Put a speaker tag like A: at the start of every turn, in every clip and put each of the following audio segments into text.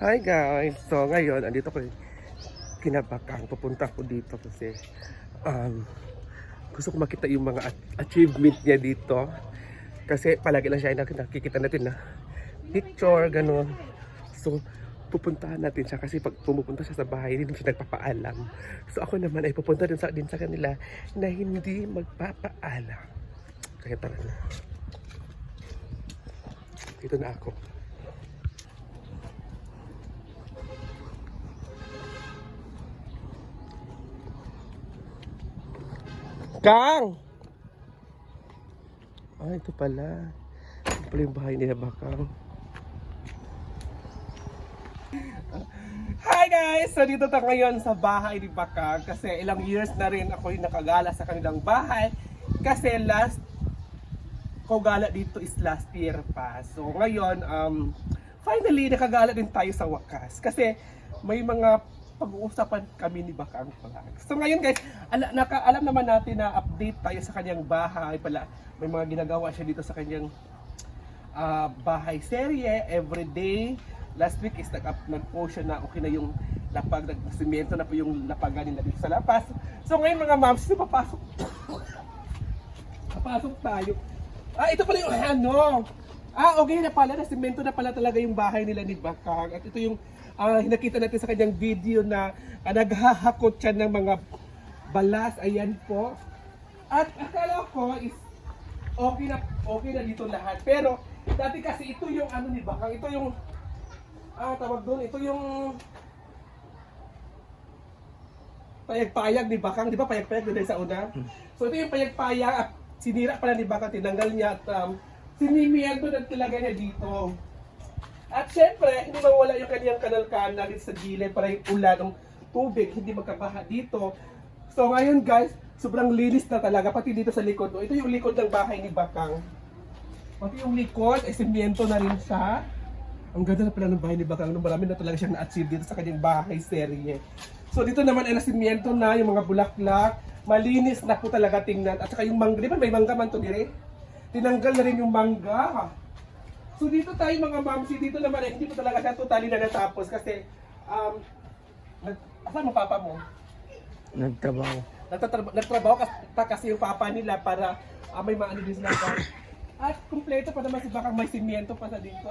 A: Hi guys! So ngayon, andito ko kinabakang. Pupunta ko dito kasi um, gusto ko makita yung mga achievement niya dito. Kasi palagi lang siya ay nak- nakikita natin na picture, ganun. So, pupuntahan natin siya kasi pag pumupunta siya sa bahay, hindi siya nagpapaalam. So ako naman ay pupunta din sa, din sa kanila na hindi magpapaalam. Kaya tara na. Dito na ako. Kang! Ah, ito pala. Ito pala yung bahay nila Bakang. Hi guys! So dito tayo ngayon sa bahay ni Bakang kasi ilang years na rin ako yung nakagala sa kanilang bahay kasi last ko gala dito is last year pa. So ngayon, um, finally nakagala din tayo sa wakas kasi may mga pag-uusapan kami ni Bakang pala. So ngayon guys, ala, naka, alam naman natin na update tayo sa kanyang bahay pala. May mga ginagawa siya dito sa kanyang ah, bahay serye every day. Last week is nag-up nag-post siya na okay na yung lapag, nag-simento na po yung lapagan nila dito sa lapas. So ngayon mga moms, papasok. papasok tayo. Ah, ito pala yung ano. Ah, okay na pala, na simento na pala talaga yung bahay nila ni Bakang. At ito yung ah, nakita natin sa kanyang video na ah, naghahakot siya ng mga balas. Ayan po. At akala ko is okay na okay na dito lahat. Pero dati kasi ito yung ano ni Bakang, ito yung ah tawag doon, ito yung payag-payag ni Bakang, di ba payag-payag doon sa una? So ito yung payag-payag at sinira pala ni Bakang, tinanggal niya at um, sinimiyan doon at talaga niya dito. At syempre, hindi mawala yung kanyang kanal-kanal dito sa gilid para yung ulan ng tubig, hindi magkabaha dito. So ngayon guys, sobrang linis na talaga, pati dito sa likod. Ito yung likod ng bahay ni Bakang. Pati yung likod, ay simiento na rin siya. Ang ganda na pala ng bahay ni Bakang. Nung marami na talaga siyang na-achieve dito sa kanyang bahay serye. So dito naman ay nasimiento na yung mga bulaklak. Malinis na po talaga tingnan. At saka yung mangga, di ba may mangga man to dire? Tinanggal na rin yung mangga. So dito tayo mga mamsi, dito naman ay hindi po talaga siya totally na natapos kasi um, nag, asan mo papa mo?
B: Nagtrabaho.
A: Nagtatrabaho, nagtrabaho kasi, pa kasi yung papa nila para ah, may maano din sila pa. At kumpleto pa naman si Bakang may simiento pa sa dito.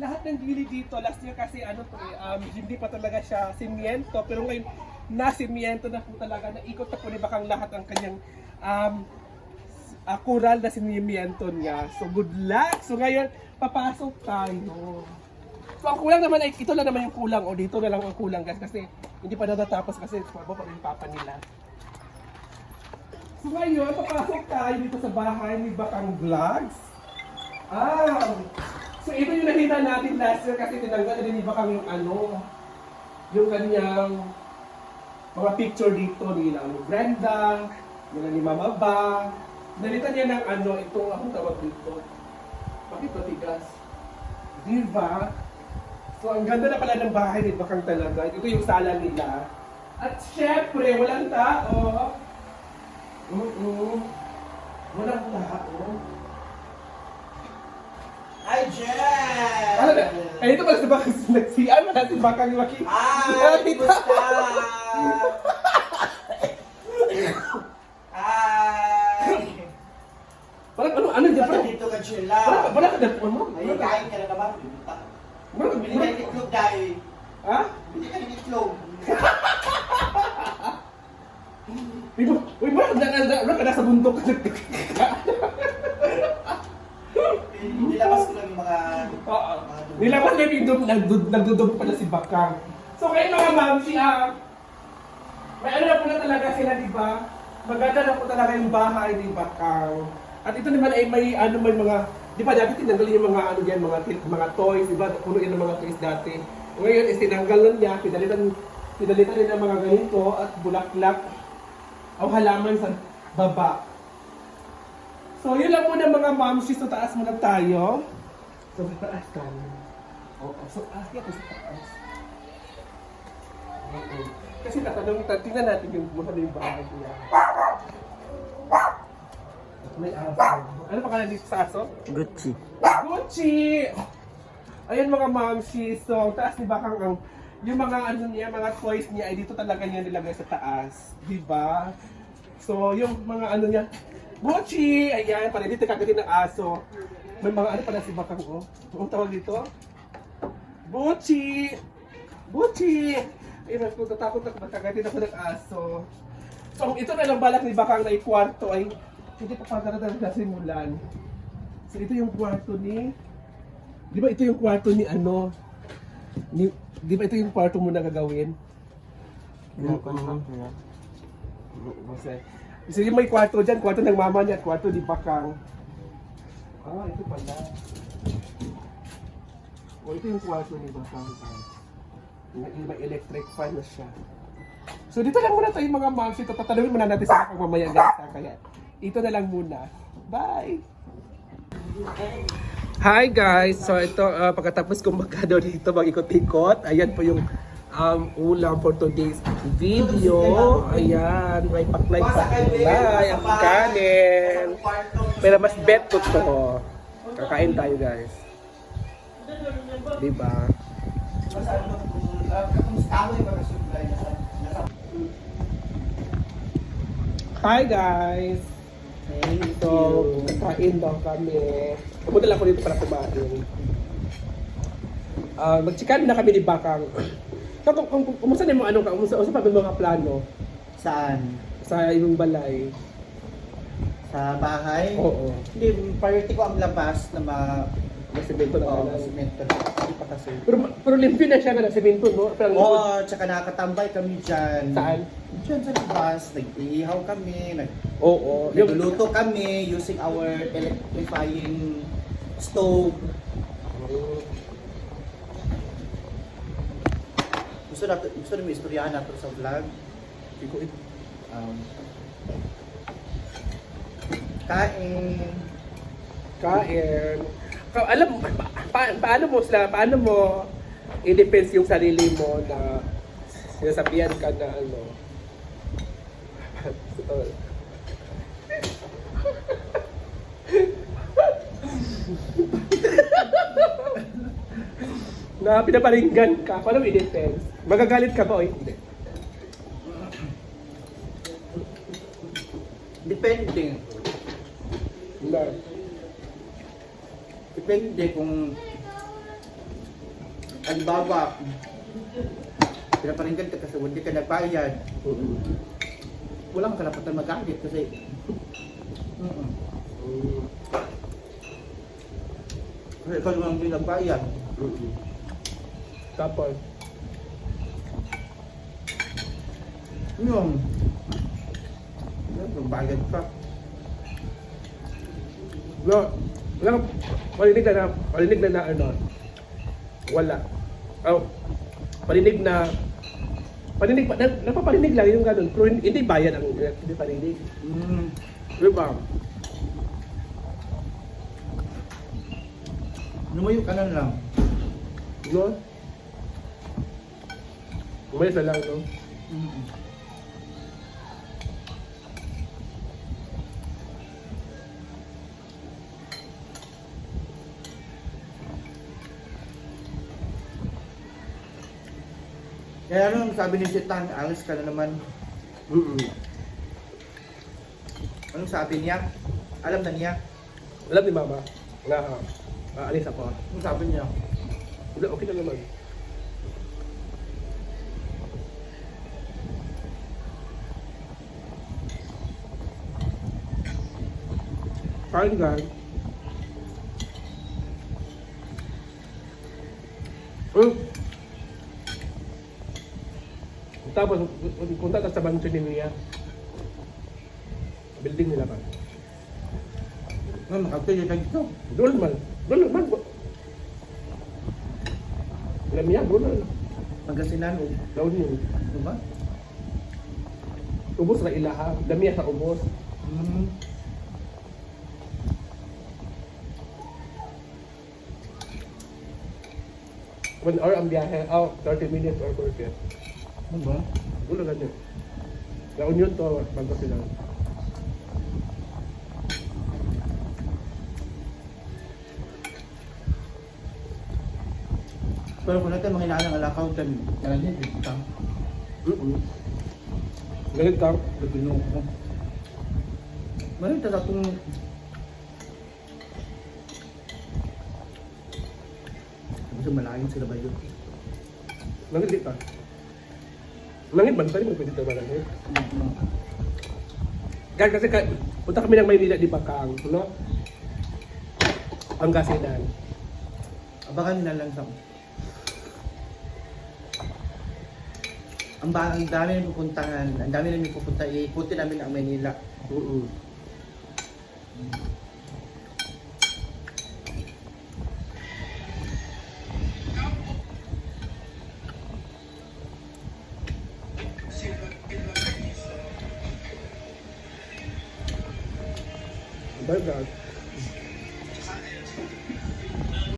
A: Lahat ng gilid dito, last year kasi ano to eh, um, hindi pa talaga siya simiento. Pero ngayon, na simiento na po talaga. Naikot na po ni Bakang lahat ang kanyang um, uh, kural na sinimiento niya. So good luck! So ngayon, papasok tayo. So ang kulang naman ay, ito lang naman yung kulang. O dito na lang ang kulang guys. Kasi hindi pa natatapos kasi sumabo pa rin yung papa nila. So ngayon, papasok tayo dito sa bahay ni Bakang Vlogs. Ah! So ito yung nakita natin last year kasi tinanggal na din ni Bakang yung ano, yung kanyang mga picture dito nila ni Brenda, nila ni Mama Ba. Nalitan niya ng ano, itong akong tawag dito. Bakit matigas? Diba? So ang ganda na pala ng bahay ni Bakang talaga. Ito yung sala nila. At syempre, walang tao. Oo. Walang tao.
C: Hi, Jen!
A: Ano na? Ay, ito pala si Bakang nagsiyan. Wala si Bakang Laki.
C: Hi! Kumusta? Hi!
A: Parang ano, Parang,
C: dito ka,
A: parang,
C: Sheila.
A: parang ka ano?
C: Ay, kain ka na naman.
A: Parang,
C: Bili ka ng itlog dahil.
A: Ha?
C: Bili ka ng itlog.
A: Uy, uy, ba? Na, na, na, na, ka nasa bundok.
C: Nilabas ko lang yung mga...
A: Oo. Nilabas niya yung dum- nagdud- nagdudog pala si Bakang. So kayo mga ma'am, si ah, may ano na po na talaga sila, di ba? Maganda na po talaga yung bahay ni Bakang. At ito naman ay may ano may mga, di ba dati tinanggal yung mga ano diyan, mga mga toys, di ba? Puno yan ng mga toys dati. Ngayon is tinanggal na niya, pinalitan pinalitan niya ng mga ganito at bulaklak o halaman sa baba. So, yun lang muna mga mamsis. So, taas muna tayo. So, sa taas tayo. Oo. So, akyat ko sa taas. Oo. Kasi tatanong, tingnan natin yung buha na yung bahay niya. May aso. Ano pangalan dito sa aso?
B: Gucci.
A: Gucci! Ayan mga mamsi, so ang taas ni Bakang ang yung mga ano niya, mga toys niya ay dito talaga niya nilagay sa taas, 'di ba? So yung mga ano niya, Gucci, ayan, para dito kagatin ng aso. May mga ano pala si Bakang oh. Ang tawag dito? Gucci! Gucci! Ayun, ako tatakot ako magkagatin ako ng aso. So ito na lang balak ni Bakang na ikwarto ay hindi pa pa na simulan. So ito yung kwarto ni Di ba ito yung kwarto ni ano? Ni, di ba ito yung kwarto mo na gagawin? Kasi, kasi yung may kwarto dyan, kwarto ng mama niya at kwarto ni Bakang. Ah, ito pala. O, ito yung kwarto ni Bakang. May, electric fan na siya. So dito lang muna tayo mga moms. Ito tatanungin muna natin sa Bakang mamaya guys. Kaya ito na lang muna. Bye! Hi guys! So ito, uh, pagkatapos kong dito, mag-ikot-ikot, ayan po yung um, ulam for today's video. Ayan, may paklay paklay ang kanin. Pero mas bet ko to. Kakain tayo guys. Diba? Hi guys! So, kakain daw kami. Pumunta lang ako dito para kumain. Ah, magchikan na kami ni Bakang. So, kung, kung, kung, kumusta na mo ano ka? Kumusta, kumusta pa yung mga plano
C: Saan?
A: sa iyong balay?
C: Sa bahay?
A: Oo.
C: Hindi, priority ko ang labas na ma...
A: May semento na
C: Oo,
A: kanan.
C: semento. Hindi pa kasi.
A: Pero, pero limpyo na siya na semento, no? Pero,
C: Oo, tsaka nakakatambay kami dyan.
A: Saan?
C: Dyan sa labas. Nag-ihaw kami, nag
A: Oo. Yung,
C: nagluluto kami using our electrifying stove. Gusto na gusto na mo istoryahan nato sa vlog. Um, kain.
A: kain. Ka- alam mo, pa, pa- paano mo sila, paano mo i-defense yung sarili mo na sinasabihan ka na ano, na pinaparinggan ka, paano mo i-defense? Magagalit ka ba o hindi?
C: Depende.
A: Na,
C: Depende kung halimbawa pinaparinggan ka kasi hindi ka nagbayad. Walang karapatan magalit kasi Mm-mm. kasi ikaw naman hindi nagbayad.
A: tapos,
C: Yun. Nagbayad ka.
A: No, wala kang parinig na, na parinig na na ano, wala. Oh, parinig na, parinig pa, na- napaparinig lang yung ganun, pero hindi, bayad ang hindi parinig.
C: Mm.
A: Di ba?
C: Lumayo ka na lang.
A: No? Umalis na lang, no?
C: Mm. Kaya ano, sabi ni Sitan, alis ka na naman.
A: Mm-mm.
C: Anong sabi niya? Alam na niya.
A: Alam ni Mama, na uh, aalis ako.
C: Anong sabi niya?
A: Hindi, okay na naman. Kain guys. Hmm. Tapos, punta ka sa Bancho ni Mia. Building nila pa.
C: Ano, makapili ka dito.
A: Doon man. Doon man. Alam niya, doon man.
C: Pagkasinan o
A: Doon yun.
C: ano ba?
A: Ubos na ilaha. Damiya sa ubos.
C: Mm.
A: One hour ang biyahe. Oh, 30 minutes or 40.
C: Ano ba?
A: Ulo na dyan. La Union to, Bangko sila.
C: Pero kung natin mga inaalang alakaw, dan, yan din, ito.
A: Mm-mm. Galit ka.
C: Lagino ko. Meron ito itong... Gusto malayo sila ba yun?
A: Di ka. Langit man, tayo mo pwede tayo malangit. Guys, kasi ka, punta kami ng Maynila di Bakang, no? Pangasinan.
C: Abangan nila lang sa... Ang ba, ang dami namin pupuntahan, ang dami namin pupunta, iikutin namin ang Manila.
A: Mm-mm. Bye, guys.